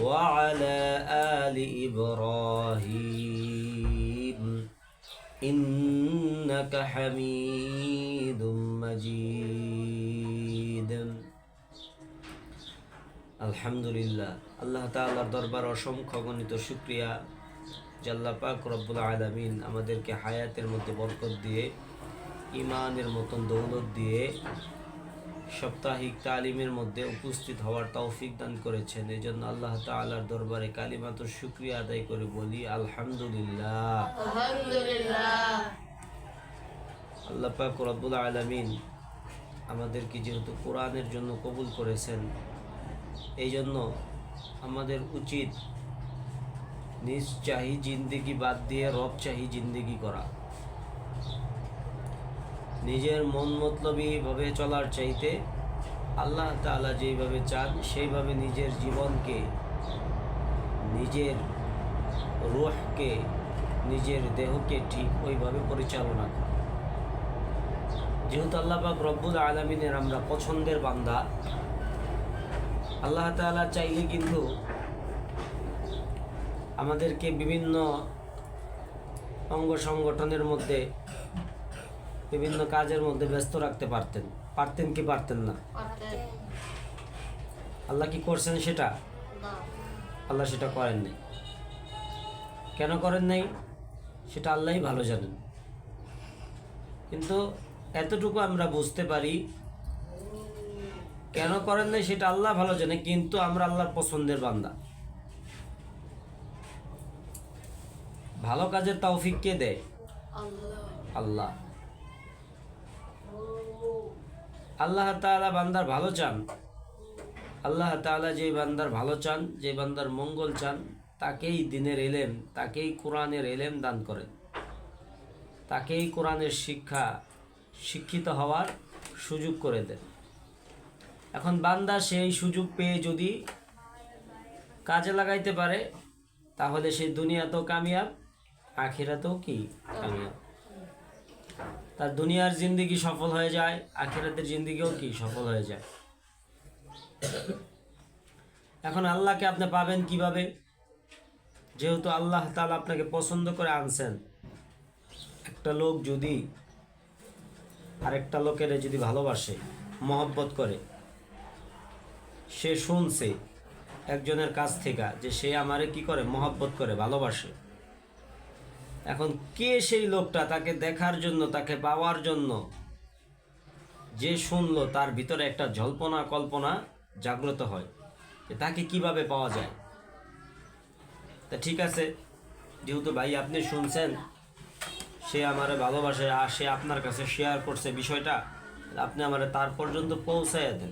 وعلى آل إبراهيم إنك حميد مجيد আলহামদুলিল্লাহ আল্লাহ তাআলার দরবার অসংখ্য গণিত শুক্রিয়া জাল্লা পাক রব্বুল আলামিন আমাদেরকে হায়াতের মধ্যে বরকত দিয়ে ইমানের মতন দৌলত দিয়ে সাপ্তাহিক তালিমের মধ্যে উপস্থিত হওয়ার তৌফিক দান করেছেন। এই জন্য আল্লাহ তাআলার দরবারে কালিমাত শুক্রিয়া আদায় করে বলি আলহামদুলিল্লাহ। আলহামদুলিল্লাহ। আল্লাহ পাক রব্বুল আলামিন আমাদেরকে যেহেতু কোরআনের জন্য কবুল করেছেন এই জন্য আমাদের উচিত নিজ চাহি জিন্দিগি বাদ দিয়ে রব চাহি জিন্দিগি করা। নিজের মন মতলবীভাবে চলার চাইতে আল্লাহ তাআলা যেইভাবে চান, সেইভাবে নিজের জীবনকে, নিজের রুহকে, নিজের দেহকে ঠিক ওইভাবে পরিচালনা করা যেহেতু আল্লাহ পাক রব্বুল আলমিনের আমরা পছন্দের বান্দা, আল্লাহ তাআলা চাইলে কিন্তু আমাদেরকে বিভিন্ন অঙ্গ সংগঠনের মধ্যে বিভিন্ন কাজের মধ্যে ব্যস্ত রাখতে পারতেন। পারতেন কি পারতেন না? আল্লাহ কি করছেন সেটা? আল্লাহ সেটা করেন নাই। কেন করেন নাই? সেটা আল্লাহই ভালো জানেন। কিন্তু এতটুকু আমরা বুঝতে পারি কেন করেন নাই সেটা আল্লাহ ভালো জানে কিন্তু আমরা আল্লাহর পছন্দের বান্দা। ভালো কাজের তৌফিক কে দেয়? আল্লাহ। আল্লাহ তাআলা বান্দার ভালো চান। আল্লাহ তাআলা যে বান্দার ভালো চান যে বান্দার মঙ্গল চান, তাকেই দিনের এলেম, তাকেই কোরআনের এলেম দান করেন। তাকেই কোরআনের শিক্ষা, শিক্ষিত হওয়ার সুযোগ করে দেন। এখন বান্দা সেই সুযোগ পেয়ে যদি কাজে লাগাইতে পারে, তাহলে সেই দুনিয়াতেও কামিয়াব, আখিরাতেও কি কামিয়াব? তার দুনিয়ার জিন্দিগি সফল হয়ে যায়, আখিরাতের জিন্দিগিও কি সফল হয়ে যায়? এখন আল্লাহকে আপনি পাবেন কীভাবে? যেহেতু আল্লাহ তাআলা আপনাকে পছন্দ করে আনছেন, একটা লোক যদি আরেকটা লোকের যদি ভালোবাসে, মহব্বত করে, সে শুনছে একজনের কাছ থেকে যে সে আমারে কি করে? মহব্বত করে, ভালোবাসে। এখন কে সেই লোকটা তাকে দেখার জন্য, তাকে পাওয়ার জন্য? যে শুনলো তার ভিতরে একটা জল্পনা, কল্পনা জাগ্রত হয় যে তাকে কীভাবে পাওয়া যায়। তা ঠিক আছে, যেহেতু ভাই আপনি শুনছেন, সে আমারে ভালোবাসে আর সে আপনার কাছে শেয়ার করছে বিষয়টা আপনি আমারে তার পর্যন্ত পৌঁছাইয়া দেন।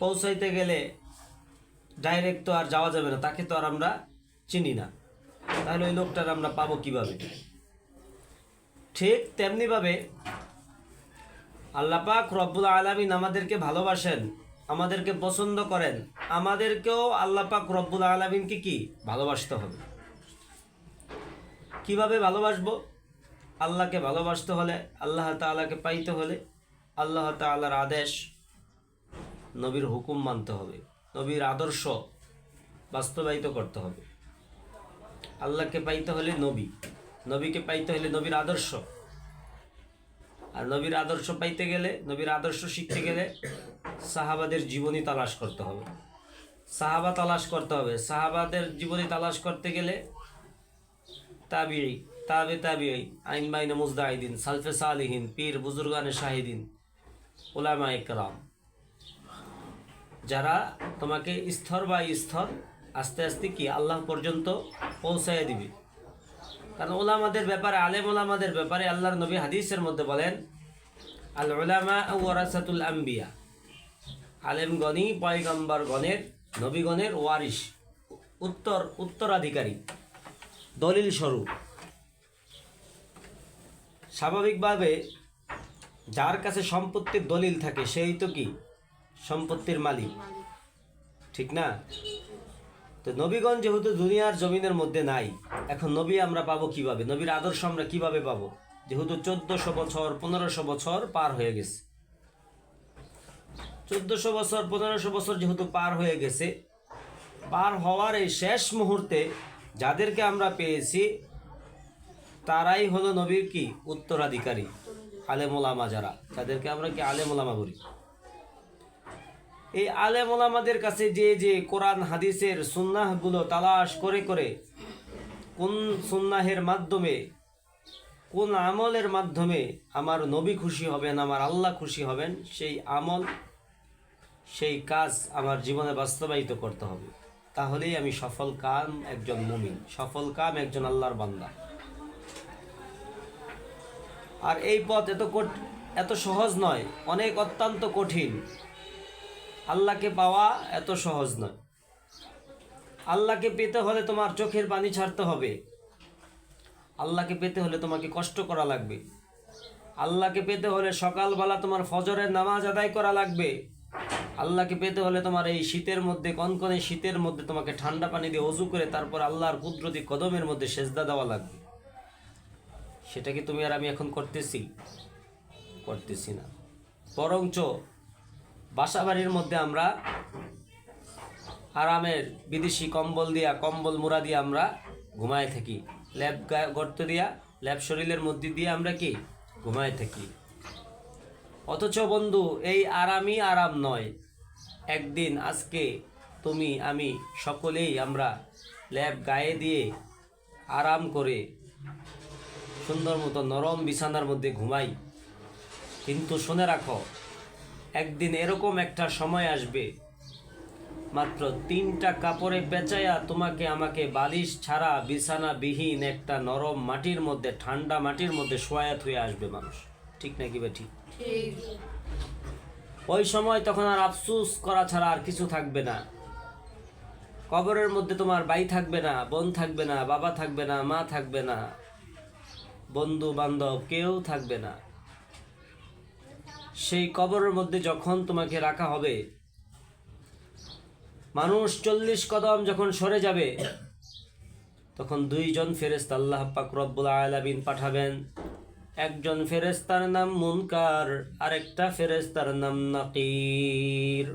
পৌঁছাইতে গেলে ডাইরেক্ট তো আর যাওয়া যাবে না, তাকে তো আর আমরা চিনি না। তাহলে ওই লোকটার আমরা পাবো কীভাবে? ঠিক তেমনিভাবে আল্লাপাক রব্বুল আলমিন আমাদেরকে ভালোবাসেন, আমাদেরকে পছন্দ করেন, আমাদেরকেও আল্লাপাক রব্বুল আলমিনকে কি? ভালোবাসতে হবে। কীভাবে ভালোবাসবো? আল্লাহকে ভালোবাসতে হলে, আল্লাহ তাআলাকে পাইতে হলে, আল্লাহ তাআলার আদেশ নবীর হুকুম মানতে হবে, নবীর আদর্শ বাস্তবায়িত করতে হবে। আল্লাহকে পাইতে হলে নবী। নবীকে পাইতে হলে নবীর আদর্শ। আর নবীর আদর্শ পাইতে গেলে, নবীর আদর্শ শিখতে গেলে সাহাবাদের জীবনী তালাশ করতে হবে। সাহাবা তালাশ করতে হবে। সাহাবাদের জীবনী তালাশ করতে গেলে তাবিই তাবে তাবিই আইন বাইনে মুজদাহিদিন, সালফে সালিহিন, পীর, বুজুর্গানে শাহিদিন ওলামা ইকরাম যারা তোমাকে স্তর বাই স্তর আস্তে আস্তে কি আল্লাহ পর্যন্ত পৌঁছায় দিবে। কারণ ওলামাদের ব্যাপারে, আলেম ওলামাদের ব্যাপারে আল্লাহর নবী হাদিসের মধ্যে বলেন, আল ওলামা ওয়ারাসাতুল আম্বিয়া। আলেমগণই পয়গম্বর গণের নবীগণের ওয়ারিস উত্তর, উত্তরাধিকারী, দলিল স্বরূপ। স্বাভাবিকভাবে যার কাছে সম্পত্তির দলিল থাকে, সেই তো কি? সম্পত্তির মালিক। ঠিক না? তো নবীগণ যেহেতু দুনিয়ার জমিনের মধ্যে নাই, এখন নবী আমরা পাবো কীভাবে? নবীর আদর্শ আমরা কীভাবে পাবো? যেহেতু চোদ্দশো বছর, পনেরোশো বছর পার হয়ে গেছে। চোদ্দশো বছর, পনেরোশো বছর যেহেতু পার হয়ে গেছে, পার হওয়ার এই শেষ মুহূর্তে যাদেরকে আমরা পেয়েছি, তারাই হলো নবীর কি? উত্তরাধিকারী, আলেমোলামা যারা। যাদেরকে আমরা কি আলেমোলামা বলি? এই আলেমোলামাদের কাছে যে যে কোরআন, হাদিসের সুন্নাহগুলো তালাশ করে করে কোন সুন্নাহের মাধ্যমে, কোন আমলের মাধ্যমে আমার নবী খুশি হবেন, আমার আল্লাহ খুশি হবেন, সেই আমল, সেই কাজ আমার জীবনে বাস্তবায়িত করতে হবে। তাহলেই আমি সফল কাম একজন মুমিন, সফল কাম একজন আল্লাহর বান্দা। আর এই পথ এত এত সহজ নয়, অনেক অত্যন্ত কঠিন। আল্লাহকে পাওয়া এত সহজ নয়। আল্লাহকে পেতে হলে তোমার চোখের পানি ছাড়তে হবে। আল্লাহকে পেতে হলে তোমাকে কষ্ট করা লাগবে। আল্লাহকে পেতে হলে সকালবেলা তোমার ফজরের নামাজ আদায় করা লাগবে। আল্লাহকে পেতে হলে তোমার এই শীতের মধ্যে, কনকনে শীতের মধ্যে তোমাকে ঠান্ডা পানি দিয়ে অজু করে তারপর আল্লাহর কুদরতি কদমের মধ্যে সেজদা দেওয়া লাগবে। সেটা কি তুমি আর আমি এখন করতেছি? করতেছি না। বরঞ্চ বাসা বাড়ির মধ্যে আমরা আরামের বিদেশি কম্বল দিয়া, কম্বল মুড়া দিয়ে আমরা ঘুমায় থাকি। ল্যাব গর্ত দিয়া ল্যাব শরীরের মধ্যে দিয়ে আমরা কি? ঘুমায় থাকি। অথচ বন্ধু, এই আরামই আরাম নয়। একদিন আজকে তুমি, আমি সকলেই আমরা ল্যাব গায়ে দিয়ে আরাম করে সুন্দর মতো নরম বিছানার মধ্যে ঘুমাই। কিন্তু শুনে রাখো একদিন এরকম একটা সময় আসবে। মাত্র তিনটা কাপড়ে বেচায়া তোমাকে আমাকে বালিশ ছাড়া বিছানা বিহীন একটা নরম মাটির মধ্যে ঠান্ডা মাটির মধ্যে শোয়াত হয়ে আসবে মানুষ। ঠিক নাকি বে ঠিক। ঠিক ওই সময় তখন আর আফসুস করা ছাড়া আর কিছু থাকবে না। কবরের মধ্যে তোমার ভাই থাকবে না বোন থাকবে না বাবা থাকবে না মা থাকবে না বন্ধু বান্ধব কেউ থাকবে না। সেই কবরের মধ্যে যখন তোমাকে রাখা হবে, মানুষ চল্লিশ কদম যখন সরে যাবে, তখন দুইজন ফেরেস্তা আল্লাহ পাক রব্বুল আলামিন পাঠাবেন। একজন ফেরেস্তার নাম মুনকার, আরেকটা ফেরেস্তার নাম নাকির।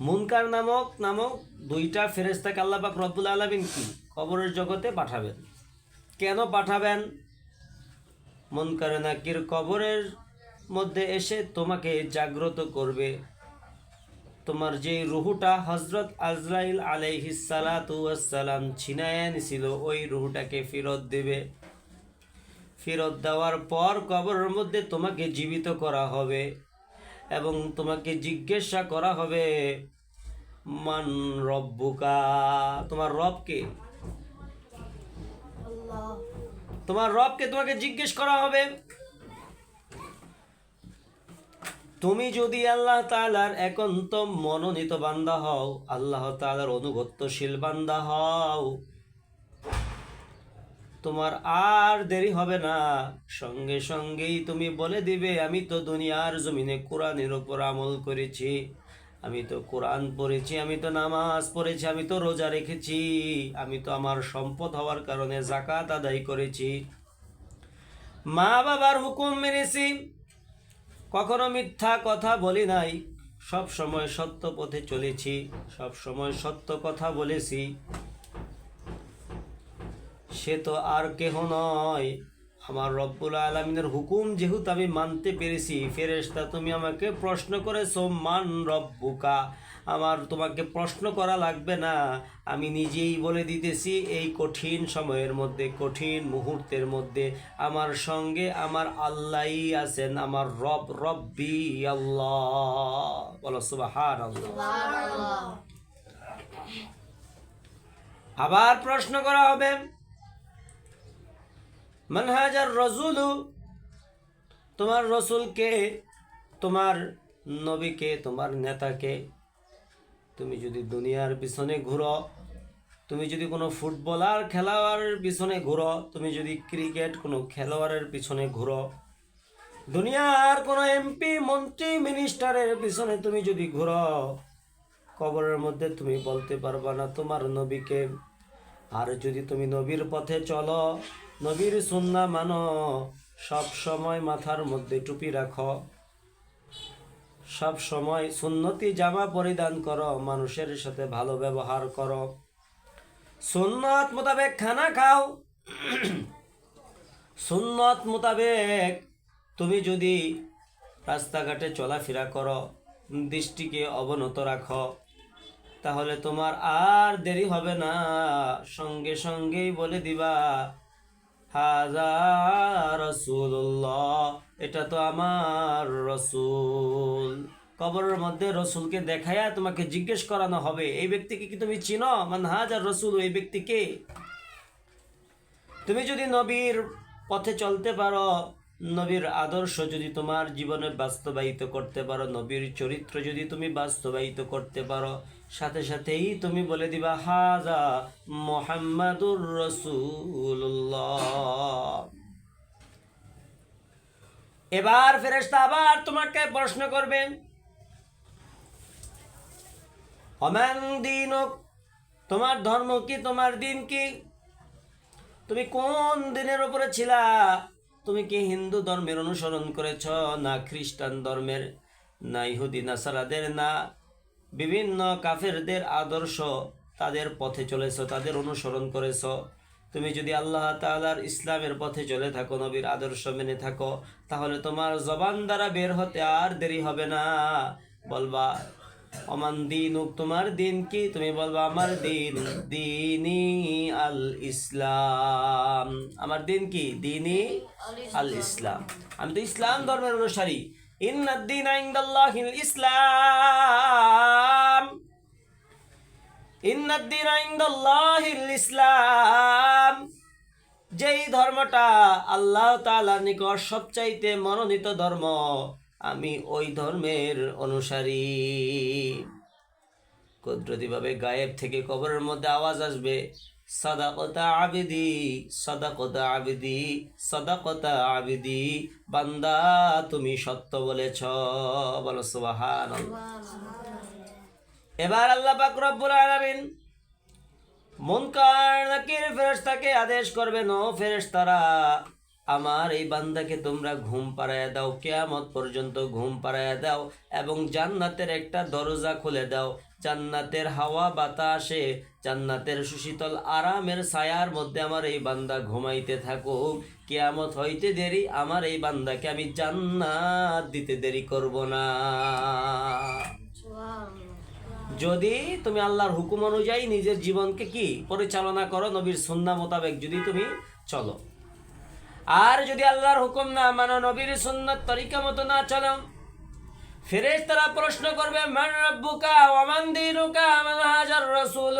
মুনকার নামক নামক দুইটা ফেরেস্তাকে আল্লাহ পাক রব্বুল আলামিন কি? কবরের জগতে পাঠাবেন। কেন পাঠাবেন? মুনকার নাকির কবরের মধ্যে এসে তোমাকে জাগ্রত করবে। তোমার যে রুহুটা হজরত আজরাইল আলাইহিসালাম ছিনায় নিছিল ওই রুহুটাকে ফেরত দেবে। ফেরত দেওয়ার পর কবরের মধ্যে তোমাকে জীবিত করা হবে এবং তোমাকে জিজ্ঞাসা করা হবে মান রব্বুকা? তোমার রবকে তোমার রবকে তোমাকে জিজ্ঞেস করা হবে। তুমি যদি আল্লাহ তালার একান্ত মনোনীত বান্দা হও, আল্লাহ তালার অনুগত্যশীল বান্দা হও। তোমার আর দেরি হবে না। সঙ্গে সঙ্গেই তুমি বলে দিবে, আমি তো দুনিয়ার জমিনে কোরআনের উপর আমল করেছি। আমি তো কোরআন পড়েছি, আমি তো নামাজ পড়েছি, আমি তো রোজা রেখেছি। আমি তো আমার সম্পদ হওয়ার কারণে জাকাত আদায় করেছি। মা বাবার হুকুম মেনেছি। কখনো মিথ্যা কথা বলি নাই। সব সময় সত্য পথে চলেছি, সব সময় সত্য কথা বলেছি। সে তো আর কেহ নয়। আমার রব্বুল আলমিনের হুকুম যেহেতু আমি মানতে পেরেছি, ফেরেশতা তুমি আমাকে প্রশ্ন করেছ, মান রব্বুকা। আমার তোমাকে প্রশ্ন করা লাগবে না। আমি নিজেই বলে দিতেছি, এই কঠিন সময়ের মধ্যে, কঠিন মুহূর্তের মধ্যে আমার সঙ্গে আমার আল্লাহই আছেন, আমার রব, রব্বি আল্লাহ। আবার প্রশ্ন করা হবে মানহাজার রসুলু তোমার রসুলকে, তোমার নবীকে, তোমার নেতাকে তুমি যদি দুনিয়ার পিছনে ঘুরো, তুমি যদি কোনো ফুটবলার খেলোয়াড়ের পিছনে ঘুরো, তুমি যদি ক্রিকেট কোনো খেলোয়াড়ের পিছনে ঘুরো, দুনিয়ার কোনো এমপি মন্ত্রী মিনিস্টারের পিছনে তুমি যদি ঘুরো, কবরের মধ্যে তুমি বলতে পারবা না তোমার নবীকে। আর যদি তুমি নবীর পথে চলো, নবীর সুন্না মানো, সব সময় মাথার মধ্যে টুপি রাখো। সব সময় সুন্নতি জামা পরিধান করো, মানুষের সাথে ভালো ব্যবহার করো। সুন্নত মোতাবেক খানা খাও। সুন্নত মোতাবেক তুমি যদি রাস্তাঘাটে চলাফেরা করো, দৃষ্টিকে অবনত রাখো, তাহলে তোমার আর দেরি হবে না। সঙ্গে সঙ্গেই বলে দিবা হাজা রসুল্লাহ এটা তো আমার রসুল। কবরের মধ্যে রসুলকে দেখায়া তোমাকে জিজ্ঞেস করানো হবে, এই ব্যক্তিকে কি তুমি চিনো? মান হাজার রসুল এই ব্যক্তিকে তুমি যদি নবীর পথে চলতে পারো নবীর আদর্শ যদি তোমার জীবনে বাস্তবায়িত করতে পারো, নবীর চরিত্র যদি তুমি বাস্তবায়িত করতে পারো, সাথে সাথেই তুমি বলে দিবা, হাজা মোহাম্মদুর রসুল্লাহ এবার ফেরেশতা আবার তোমাকে প্রশ্ন করবেন অমান দিন তোমার ধর্ম কি, তোমার দিন কি? তুমি কোন দিনের উপরে ছিলা? তুমি কি হিন্দু ধর্মের অনুসরণ করেছ? না খ্রিস্টান ধর্মের, না ইহুদি নাসারাদের না বিভিন্ন কাফেরদের আদর্শ তাদের পথে চলেছ, তাদের অনুসরণ করেছ। তুমি যদি আল্লাহ তাআলার ইসলামের পথে চলে থাকো, নবীর আদর্শ মেনে থাকো, তাহলে তোমার জবান দ্বারা বের হতে আর দেরি হবে না। বলবা অমান দিন তোমার দিন কি? তুমি বলবা, আমার দিন দিনী আল ইসলাম আমার দিন কি? দিনী আল ইসলাম আমি তো ইসলাম ধর্মের অনুসারী। ইন্নাদ্দিন ইনদাল্লাহিল ইসলাম ইন্নাদ্দিন ইনদাল্লাহিল ইসলাম যেই ধর্মটা আল্লাহ তাআলার নিকট সবচাইতে মনোনীত ধর্ম আমি ওই ধর্মের অনুসারী। কুদরতিভাবে গায়েব থেকে কবরের মধ্যে আওয়াজ আসবে। সদাকতা আবিদি সদাকতা আবিদি সদাকতা আবিদি, বান্দা তুমি সত্য বলেছ। বলো সুবাহান এবার আল্লাহ পাক রব্বুল আলামিন মুনকার, নাকির ফেরেশতাকে আদেশ করবেন, ও ফেরেশতারা আমার এই বান্দাকে তোমরা ঘুম পাড়াইয়া দাও, কেয়ামত পর্যন্ত ঘুম পাড়াইয়া দাও এবং জান্নাতের একটা দরজা খুলে দাও। জান্নাতের হাওয়া বাতাসে, জান্নাতের সুশীতল আরামের ছায়ার মধ্যে আমার এই বান্দা ঘুমাইতে থাকুক। কেয়ামত হইতে দেরি, আমার এই বান্দাকে আমি জান্নাত দিতে দেরি করব না। যদি তুমি আল্লাহর হুকুম অনুযায়ী নিজের জীবনকে কি পরিচালনা করো, নবীর সুন্না মোতাবেক যদি তুমি চলো। আর যদি আল্লাহর হুকুম না মানো, নবীর সুন্নত তরিকা মতো না চলো। ফেরেশ তারা প্রশ্ন করবে, মান রব্বুকা ওয়ামান দিনুকা মান হাজার রাসূল?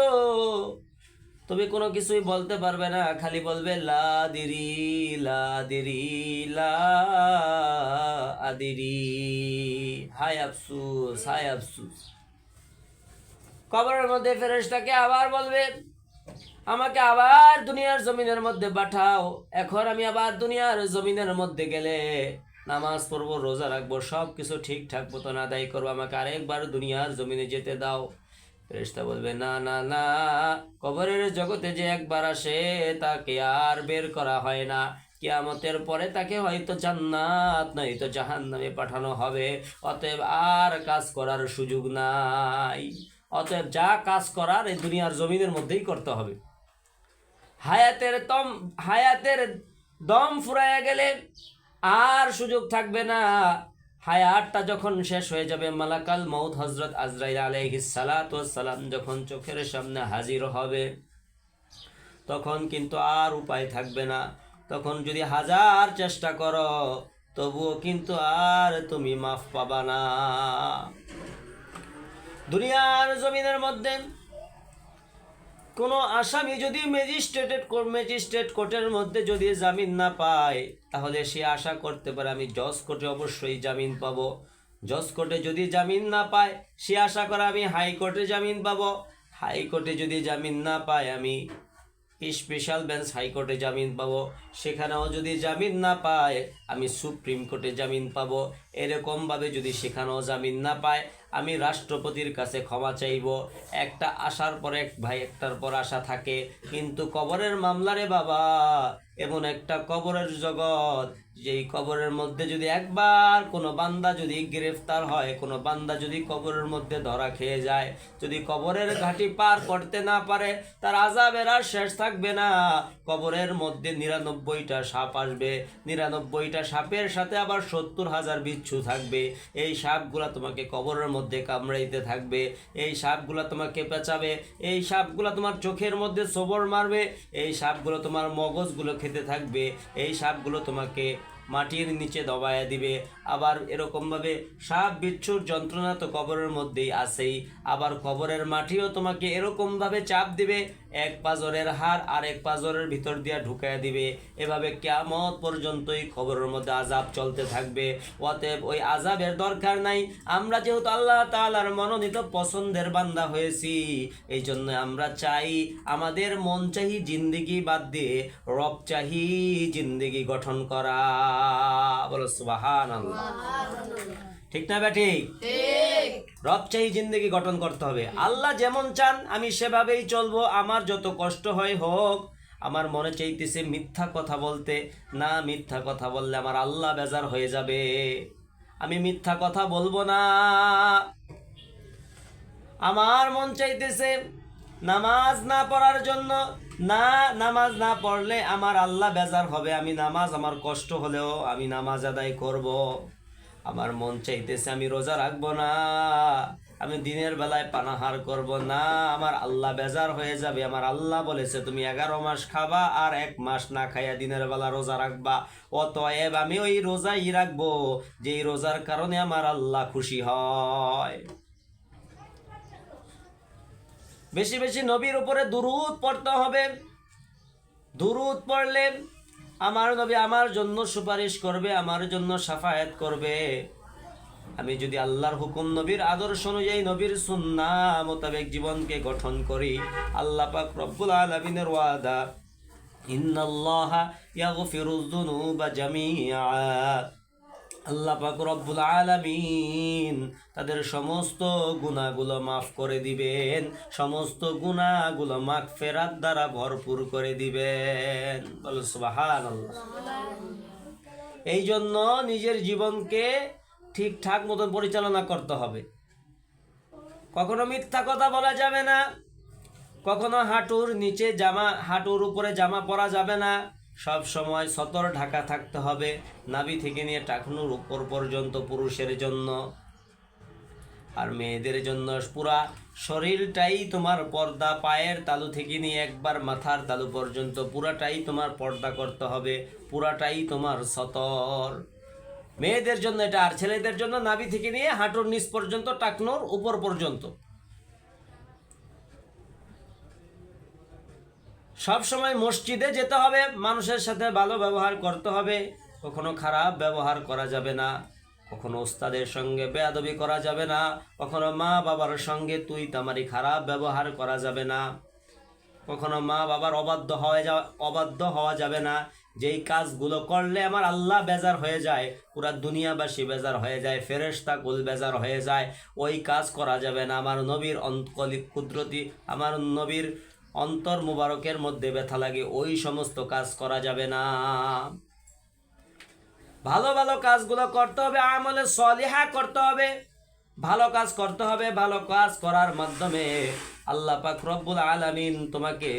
তুমি কোনো কিছুই বলতে পারবে না, খালি বলবে, লা দিরি লা দিরি, লা আদিরি। হায় আফসুস হায় আফসুস। কবরের মধ্যে ফেরেশতাকে আবার বলবে আমাকে আবার দুনিয়ার জমিনের মধ্যে পাঠাও। এখন আমি আবার দুনিয়ার জমিনের মধ্যে গেলে নামাজ পড়ব, রোজা রাখব সব কিছু ঠিকঠাক মতন আদায় করব। আমাকে আরেকবার দুনিয়ার জমিনে যেতে দাও। ফেরেশতা বলবে, না না না, কবরের জগতে যে একবার আসে তাকে আর বের করা হয় না। কিয়ামতের পরে তাকে হয়তো জান্নাত, নয়তো জাহান্নামে পাঠানো হবে। অতএব আর কাজ করার সুযোগ নাই। অতএব যা কাজ করার এই দুনিয়ার জমিনের মধ্যেই করতে হবে। হায়াতের তম হায়াতের দম ফুরাইয়া গেলে আর সুযোগ থাকবে না। হায়াতটা যখন শেষ হয়ে যাবে, মালাকাল মৌত হজরত আজরাইল আলাইহিস সালাতু সালাম যখন চোখের সামনে হাজির হবে, তখন কিন্তু আর উপায় থাকবে না। তখন যদি হাজার চেষ্টা করো, তবুও কিন্তু আর তুমি মাফ পাবা না। দুনিয়ার জমিনের মধ্যে কোনো আসামি যদি ম্যাজিস্ট্রেটের ম্যাজিস্ট্রেট কোর্টের মধ্যে যদি জামিন না পায়, তাহলে সে আশা করতে পারে, আমি জজ কোর্টে অবশ্যই জামিন পাবো। জজ কোর্টে যদি জামিন না পায়, সে আশা করে আমি হাইকোর্টে জামিন পাবো। হাইকোর্টে যদি জামিন না পায়, আমি স্পেশাল বেঞ্চ হাইকোর্টে জামিন পাব। সেখানেও যদি জামিন না পায়, আমি সুপ্রিম কোর্টে জামিন পাবো। এরকমভাবে যদি সেখানেও জামিন না পায়, আমি রাষ্ট্রপতির কাছে ক্ষমা চাইব। একটা আসার পর এক, ভাই, একটার পর আশা থাকে। কিন্তু কবরের মামলারে বাবা, এমন একটা কবরের জগৎ। যেই কবরের মধ্যে যদি একবার কোনো বান্দা যদি গ্রেফতার হয়, কোনো বান্দা যদি কবরের মধ্যে ধরা খেয়ে যায়, যদি কবরের ঘাটি পার করতে না পারে, তার আজাবের আর শেষ থাকবে না। কবরের মধ্যে নিরানব্বইটা সাপ আসবে, নিরানব্বইটা সাপের সাথে আবার সত্তর হাজার বিচ্ছু থাকবে। এই সাপগুলা তোমাকে কবরের মধ্যে কামড়াইতে থাকবে, এই সাপগুলা তোমাকে পেঁচাবে, এই সাপগুলা তোমার চোখের মধ্যে সবর মারবে, এই সাপগুলো তোমার মগজগুলো খেতে থাকবে, এই সাপগুলো তোমাকে মাটির নিচে দবায়া দিবে। আবার এরকমভাবে সাপ, বিচ্ছুর, যন্ত্রণা তো কবরের মধ্যেই আছেই। আবার কবরের মাটিও তোমাকে এরকমভাবে চাপ দিবে, এক পাজরের হার আর এক পাজরের ভিতর দিয়া ঢুকাইয়া দিবে। এভাবে কেমত পর্যন্তই খবরের মধ্যে আজাব চলতে থাকবে। অতএব ওই আজাবের দরকার নাই। আমরা যেহেতু আল্লাহ তাআলার মনোনীত পছন্দের বান্দা হয়েছি এই জন্য আমরা চাই আমাদের মন চাহি জিন্দিগি বাদ দিয়ে রব চাহি জিন্দিগি গঠন করা। বলো সুবাহান ঠিক না ব্যাটি রব চাই জিন্দগি গঠন করতে হবে। আল্লাহ যেমন চান, আমি সেভাবেই চলবো। আমার যত কষ্ট হয় হোক, আমার মনে চাইতেছে মিথ্যা কথা বলতে। না মিথ্যা কথা বললে আমার আল্লাহ বেজার হয়ে যাবে। আমি মিথ্যা কথা বলব না। আমার মন চাইতেছে নামাজ না পড়ার জন্য না, নামাজ না পড়লে আমার আল্লাহ বেজার হবে। আমি নামাজ, আমার কষ্ট হলেও আমি নামাজ আদায় করব। আমার মন চাইতেছে আমি রোজা রাখব না। আমি দিনের বেলায় পানাহার করব না। আমার আল্লাহ বেজার হয়ে যাবে। আমার আল্লাহ বলেছে, তুমি এগারো মাস খাবা আর এক মাস না খাইয়া দিনের বেলা রোজা রাখবা। অতএব আমি ওই রোজাই রাখব, যেই রোজার কারণে আমার আল্লাহ খুশি হয়। বেশি বেশি নবীর উপরে দুরুদ পড়তে হবে। দুরুদ পড়লে আমার নবী আমার জন্য সুপারিশ করবে, আমার জন্য সাফায়াত করবে। আমি যদি আল্লাহর হুকুম নবীর আদর্শ অনুযায়ী নবীর সুন্না মোতাবেক জীবনকে গঠন করি, আল্লাহ পাক রব্বুল আলামিনের ওয়াদা, ইন্নাল্লাহা ইয়াগফিরুয যুনুবা জামিআ। আল্লাহ পাক রব্বুল আলামিন তাদের সমস্ত গুনাহগুলো মাফ করে দিবেন, সমস্ত গুনাহগুলো মাগফিরাত দ্বারা ভরপুর করে দিবেন। বলো সুবহানাল্লাহ। এই জন্য নিজের জীবনকে ঠিকঠাক মতন পরিচালনা করতে হবে। কখনো মিথ্যা কথা বলা যাবে না, কখনো হাঁটুর নিচে জামা, হাঁটুর উপরে জামা পরা যাবে না সব সময় সতর ঢাকা থাকতে হবে, নাভি থেকে নিয়ে টাকনুর উপর পর্যন্ত পুরুষের জন্য আর মেয়েদের জন্য। পুরা শরীরটাই তোমার পর্দা, পায়ের তালু থেকে নিয়ে একবার মাথার তালু পর্যন্ত পুরাটাই তোমার পর্দা করতে হবে, পুরাটাই তোমার সতর। মেয়েদের জন্য এটা আর ছেলেদের জন্য নাভি থেকে নিয়ে হাঁটুর নিচ পর্যন্ত, টাকনুর উপর পর্যন্ত। সব সময় মসজিদে যেতে হবে, মানুষের সাথে ভালো ব্যবহার করতে হবে। কখনো খারাপ ব্যবহার করা যাবে না, কখনো ওস্তাদের সঙ্গে বেয়াদবি করা যাবে না, কখনো মা বাবার সঙ্গে তুই তামারি খারাপ ব্যবহার করা যাবে না, কখনো মা বাবার অবাধ্য হওয়া যাওয়া অবাধ্য হওয়া যাবে না। যেই কাজগুলো করলে আমার আল্লাহ বেজার হয়ে যায়, পুরা দুনিয়াবাসী বেজার হয়ে যায়, ফেরেশতা কুল বেজার হয়ে যায়, ওই কাজ করা যাবে না। আমার নবীর অন্তকলিক কুদরতি, আমার নবীর অন্তর মুবারকের মধ্যে ব্যথা লাগে ওই সমস্ত কাজ করা যাবে না। ভালো ভালো কাজগুলো করতে হবে আমলে সলিহা করতে হবে। ভালো কাজ করতে হবে ভালো কাজ করার মাধ্যমে আল্লাহ পাক রব্বুল আলামিন তোমাকে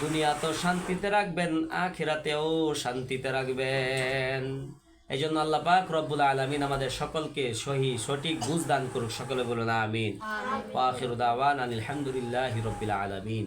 দুনিয়াতেও শান্তিতে রাখবেন আখিরাতেও শান্তিতে রাখবেন। এই জন্য আল্লাহ পাক রব্বুল আলামিন আমাদের সকলকে সহি সঠিক বুঝ দান করুক সকলে বলুন আমিন। ওয়া আখিরু দাওয়ানা আলহামদুলিল্লাহি রাব্বিল আলামিন।